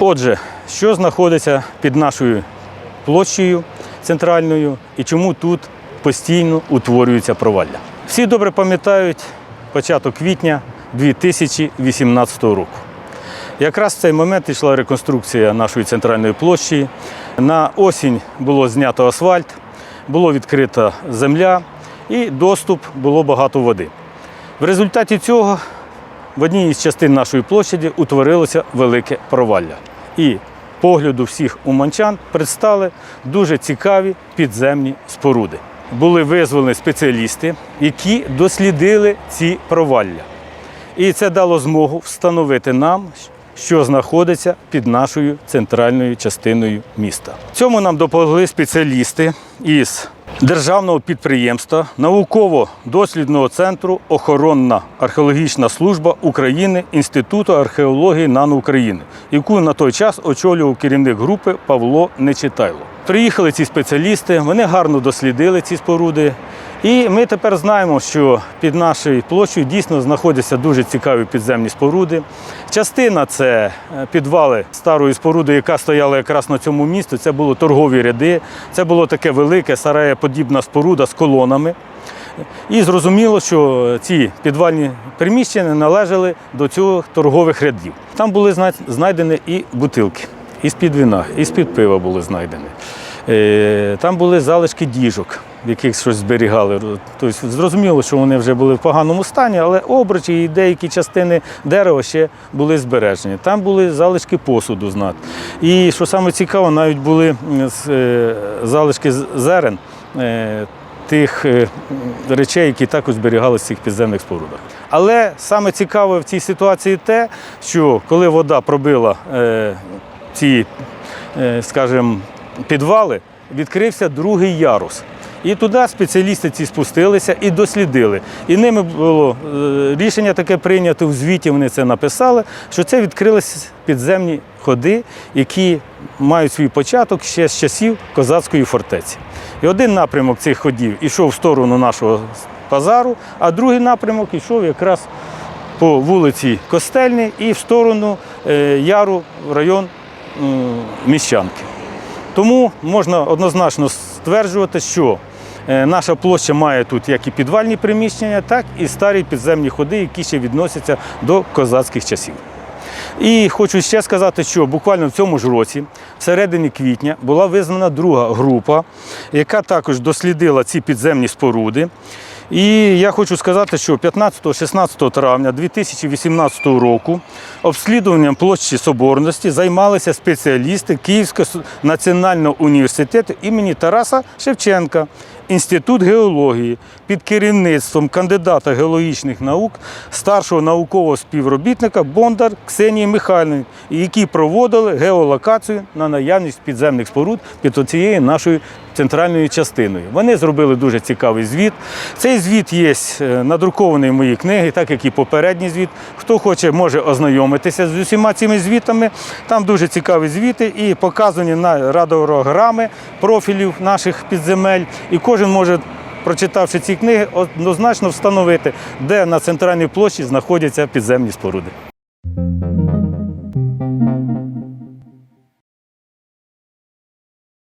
Отже, що знаходиться під нашою площею центральною і чому тут постійно утворюється провалля? Всі добре пам'ятають початок квітня 2018 року. Якраз в цей момент йшла реконструкція нашої центральної площі. На осінь було знято асфальт, було відкрита земля і доступ було багато води. В результаті цього в одній із частин нашої площаді утворилося велике провалля. І погляду всіх уманчан предстали дуже цікаві підземні споруди. Були визволені спеціалісти, які дослідили ці провалля. І це дало змогу встановити нам, що знаходиться під нашою центральною частиною міста. Цьому нам допомогли спеціалісти із державного підприємства науково-дослідного центру Охоронна археологічна служба України Інституту археології НАН України, яку на той час очолював керівник групи Павло Нечитайло. Приїхали ці спеціалісти, вони гарно дослідили ці споруди. І ми тепер знаємо, що під нашою площею дійсно знаходяться дуже цікаві підземні споруди. Частина це е, підвали старої споруди, яка стояла якраз на цьому місці. Це були торгові ряди, це було таке велике сараєподібна споруда з колонами. І зрозуміло, що ці підвальні приміщення належали до цих торгових рядів. Там були знайдені і бутилки, і з-під вина, і з-під пива були знайдені. Е, Там були залишки діжок, в яких щось зберігали. Тобто зрозуміло, що вони вже були в поганому стані, але обручі і деякі частини дерева ще були збережені. Там були залишки посуду знат. І що саме цікаво, навіть були е, залишки зерен. е, Тих речей, які також зберігалися в цих підземних спорудах. Але саме цікаве в цій ситуації те, що коли вода пробила е, ці, е, скажімо, підвали, відкрився другий ярус. І туди спеціалісти ці спустилися і дослідили. І ними було е, рішення таке прийнято в звіті. Вони це написали, що це відкрилися підземні ходи, які мають свій початок ще з часів козацької фортеці. І один напрямок цих ходів ішов в сторону нашого базару, а другий напрямок ішов якраз по вулиці Костельній і в сторону е, Яру в район Міщанки. Тому можна однозначно стверджувати, що е, наша площа має тут як і підвальні приміщення, так і старі підземні ходи, які ще відносяться до козацьких часів. І хочу ще сказати, що буквально в цьому ж році, в середині квітня, була визнана друга група, яка також дослідила ці підземні споруди. І я хочу сказати, що 15-16 травня 2018 року обслідуванням площі Соборності займалися спеціалісти Київського національного університету імені Тараса Шевченка, Інститут геології під керівництвом кандидата геологічних наук, старшого наукового співробітника Бондар Ксенії Михайлівни, які проводили геолокацію на наявність підземних споруд під оцією нашою центральною частиною. Вони зробили дуже цікавий звіт. Цей звіт є е, надрукований в моїй книгі, так як і попередній звіт. Хто хоче, може ознайомитися з усіма цими звітами. Там дуже цікаві звіти і показані на радіограми профілів наших підземель. І кожен може, прочитавши ці книги, однозначно встановити, де на центральній площі знаходяться підземні споруди.